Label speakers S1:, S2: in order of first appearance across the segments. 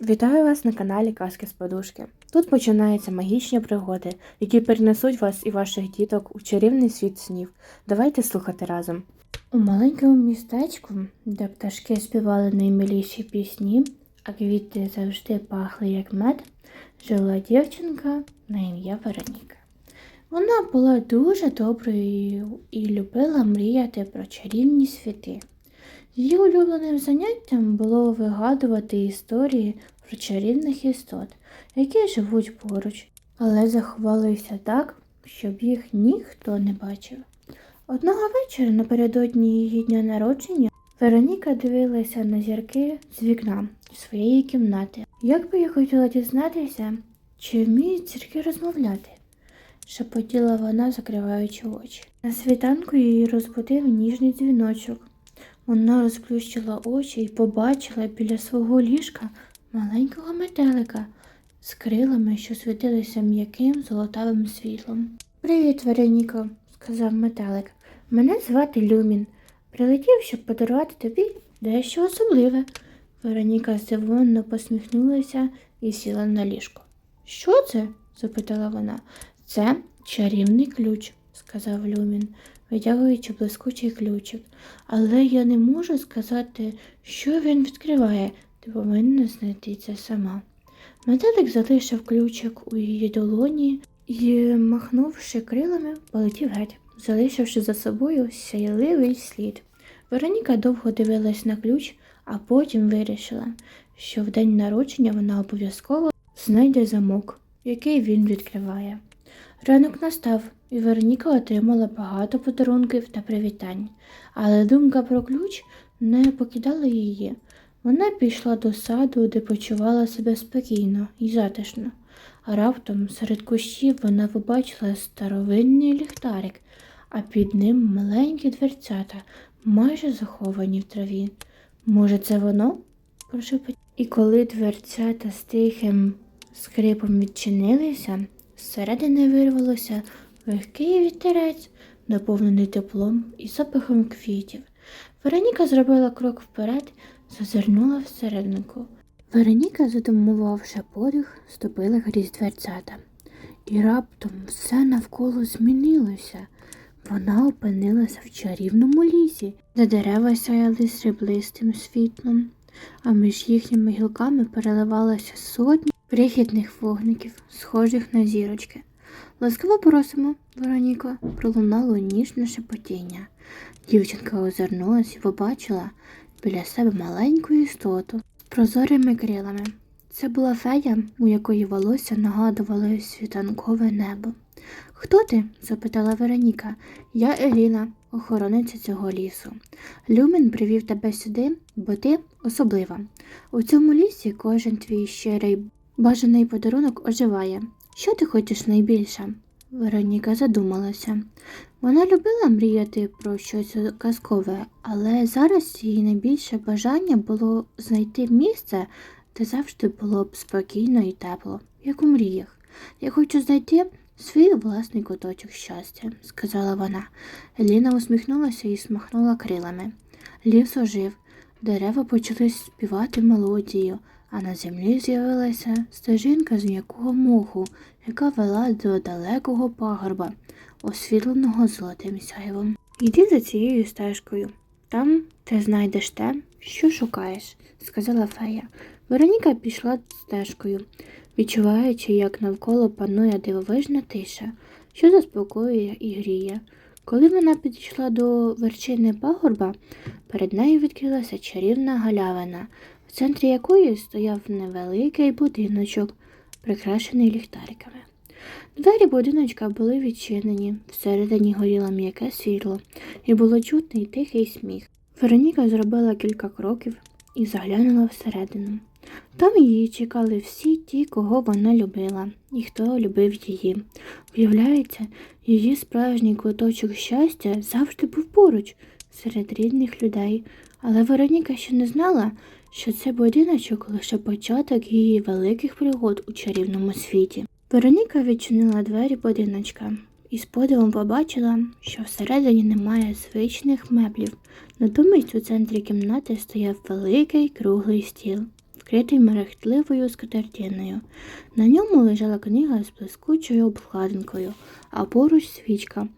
S1: Вітаю вас на каналі Казки з Подушки. Тут починаються магічні пригоди, які перенесуть вас і ваших діток у чарівний світ снів. Давайте слухати разом. У маленькому містечку, де пташки співали наймиліші пісні, а квіти завжди пахли як мед, жила дівчинка на ім'я Вероніка. Вона була дуже доброю і любила мріяти про чарівні світи. Її улюбленим заняттям було вигадувати історії про чарівних істот, які живуть поруч, але заховалися так, щоб їх ніхто не бачив. Одного вечора напередодні її дня народження Вероніка дивилася на зірки з вікна своєї кімнати. Як би я хотіла дізнатися, чи вміють зірки розмовляти? шепотіла вона, закриваючи очі. На світанку її розбудив ніжний дзвіночок. Вона розплющила очі і побачила біля свого ліжка маленького метелика з крилами, що світилися м'яким золотавим світлом. Привіт, Вероніко, сказав метелик. Мене звати Люмін. Прилетів, щоб подарувати тобі дещо особливе. Вероніка здивовано посміхнулася і сіла на ліжко. Що це? запитала вона. Це чарівний ключ, сказав Люмін, витягуючи блискучий ключик. Але я не можу сказати, що він відкриває. Ти повинна знайти це сама. Метелик залишив ключик у її долоні і, махнувши крилами, полетів геть, залишивши за собою сяйливий слід. Вероніка довго дивилась на ключ, а потім вирішила, що в день народження вона обов'язково знайде замок, який він відкриває. Ранок настав, і Вероніка отримала багато подарунків та привітань, але думка про ключ не покидала її. Вона пішла до саду, де почувала себе спокійно і затишно, а раптом серед кущів вона побачила старовинний ліхтарик, а під ним маленькі дверцята, майже заховані в траві. Може, це воно? прошепотів. І коли дверцята з тихим скрипом відчинилися, зсередини вирвалося легкий вітерець, наповнений теплом і запахом квітів. Вероніка зробила крок вперед, зазирнула всерединку. Вероніка, задумувавши подих, ступила крізь дверцята. І раптом все навколо змінилося. Вона опинилася в чарівному лісі, де дерева сяяли сріблистим світлом, а між їхніми гілками переливалися сотні крихітних вогників, схожих на зірочки. Ласкаво просимо, Вероніко, пролунало ніжне шепотіння. Дівчинка озирнулась і побачила біля себе маленьку істоту з прозорими крилами. Це була фея, у якої волосся нагадувало світанкове небо. Хто ти? запитала Вероніка. Я Еліна, охорониця цього лісу. Люмін привів тебе сюди, бо ти особлива. У цьому лісі кожен твій щирий бажаний подарунок оживає. Що ти хочеш найбільше? Вероніка задумалася. Вона любила мріяти про щось казкове, але зараз її найбільше бажання було знайти місце, де завжди було б спокійно і тепло, як у мріях. Я хочу знайти свій власний куточок щастя, сказала вона. Еліна усміхнулася і смахнула крилами. Ліс ожив, дерева почали співати мелодію, а на землі з'явилася стежинка з м'якого моху, яка вела до далекого пагорба, освітленого золотим сяйвом. Йди за цією стежкою. Там ти знайдеш те, що шукаєш, сказала фея. Вероніка пішла стежкою, відчуваючи, як навколо панує дивовижна тиша, що заспокоює і гріє. Коли вона підійшла до вершини пагорба, перед нею відкрилася чарівна галявина, в центрі якої стояв невеликий будиночок, прикрашений ліхтариками. Двері будиночка були відчинені, всередині горіло м'яке світло, і було чутний тихий сміх. Вероніка зробила кілька кроків і заглянула всередину. Там її чекали всі ті, кого вона любила, і хто любив її. Виявляється, її справжній куточок щастя завжди був поруч, серед рідних людей, але Вероніка ще не знала, що це будиночок лише початок її великих пригод у чарівному світі. Вероніка відчинила двері будиночка і з подивом побачила, що всередині немає звичних меблів. Натомість у центрі кімнати стояв великий круглий стіл, вкритий мерехтливою скатертиною. На ньому лежала книга з блискучою обкладинкою, а поруч свічка,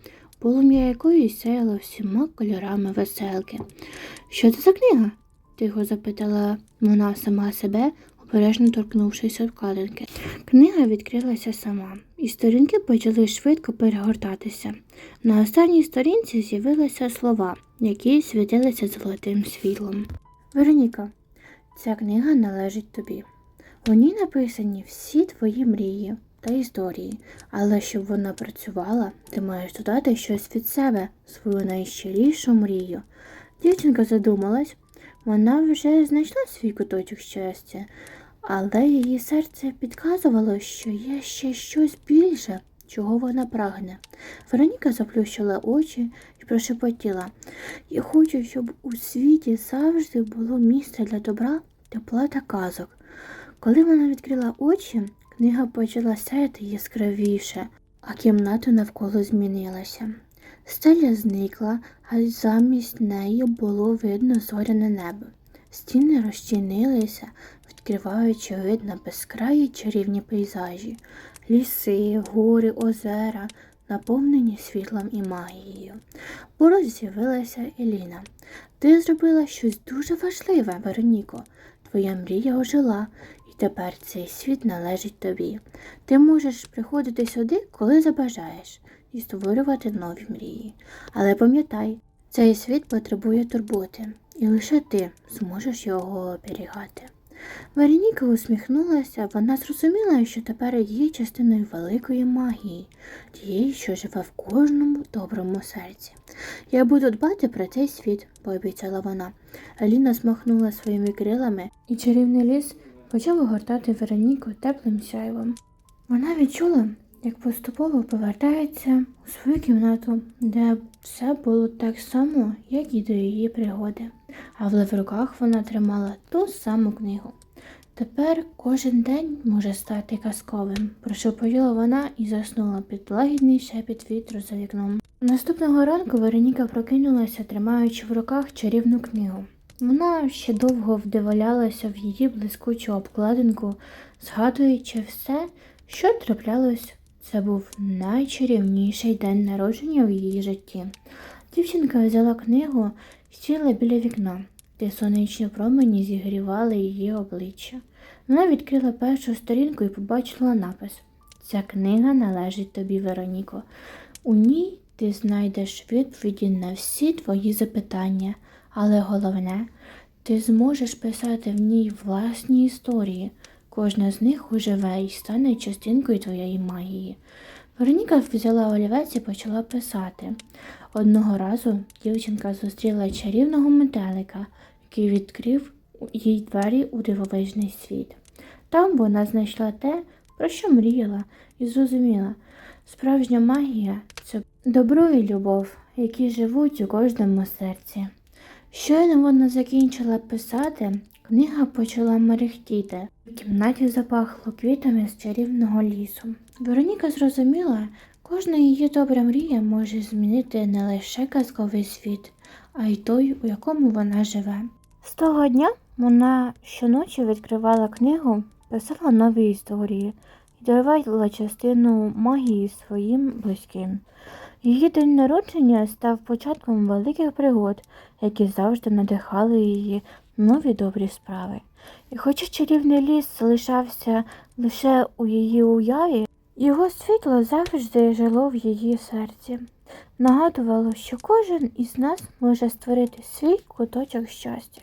S1: полум'я якої сяяло всіма кольорами веселки. Що це за книга? тихо запитала вона сама себе, обережно торкнувшись обкладинки. Книга відкрилася сама, і сторінки почали швидко перегортатися. На останній сторінці з'явилися слова, які світилися золотим світлом. Вероніка, ця книга належить тобі. У ній написані всі твої мрії та історії, але щоб вона працювала, ти маєш додати щось від себе, свою найщирішу мрію. Дівчинка задумалась, вона вже знайшла свій куточок щастя, але її серце підказувало, що є ще щось більше, чого вона прагне. Вероніка заплющила очі і прошепотіла. Я хочу, щоб у світі завжди було місце для добра, тепла та казок. Коли вона відкрила очі, книга почала сяяти яскравіше, а кімната навколо змінилася. Стеля зникла, а замість неї було видно зоряне небо. Стіни розчинилися, відкриваючи вид на безкраї чарівні пейзажі, ліси, гори, озера, наповнені світлом і магією. Поруч з'явилася Еліна. Ти зробила щось дуже важливе, Вероніко. Твоя мрія ожила, тепер цей світ належить тобі. Ти можеш приходити сюди, коли забажаєш, і створювати нові мрії. Але пам'ятай, цей світ потребує турботи, і лише ти зможеш його оберігати. Вероніка усміхнулася, вона зрозуміла, що тепер є частиною великої магії, тієї, що живе в кожному доброму серці. Я буду дбати про цей світ, пообіцяла вона. Аліна змахнула своїми крилами, і чарівний ліс почав огортати Вероніку теплим сяйвом. Вона відчула, як поступово повертається у свою кімнату, де все було так само, як і до її пригоди, але в руках вона тримала ту саму книгу. Тепер кожен день може стати казковим, прошепотіла вона і заснула під лагідний шепіт вітру за вікном. Наступного ранку Вероніка прокинулася, тримаючи в руках чарівну книгу. Вона ще довго вдивлялася в її блискучу обкладинку, згадуючи все, що траплялось. Це був найчарівніший день народження в її житті. Дівчинка взяла книгу і сіла біля вікна, де сонячні промені зігрівали її обличчя. Вона відкрила першу сторінку і побачила напис Ця книга належить тобі, Вероніко. У ній ти знайдеш відповіді на всі твої запитання, але головне, ти зможеш писати в ній власні історії. Кожна з них оживе і стане частинкою твоєї магії. Вероніка взяла олівець і почала писати. Одного разу дівчинка зустріла чарівного метелика, який відкрив їй двері у дивовижний світ. Там вона знайшла те, про що мріяла, і зрозуміла, справжня магія це добро і любов, які живуть у кожному серці. Щойно вона закінчила писати, книга почала мерехтіти. В кімнаті запахло квітами з чарівного лісу. Вероніка зрозуміла, кожна її добра мрія може змінити не лише казковий світ, а й той, у якому вона живе. З того дня вона щоночі відкривала книгу, писала нові історії і дарувала частину магії своїм близьким. Її день народження став початком великих пригод, які завжди надихали її нові добрі справи. І хоча чарівний ліс залишався лише у її уяві, його світло завжди жило в її серці. Нагадувало, що кожен із нас може створити свій куточок щастя.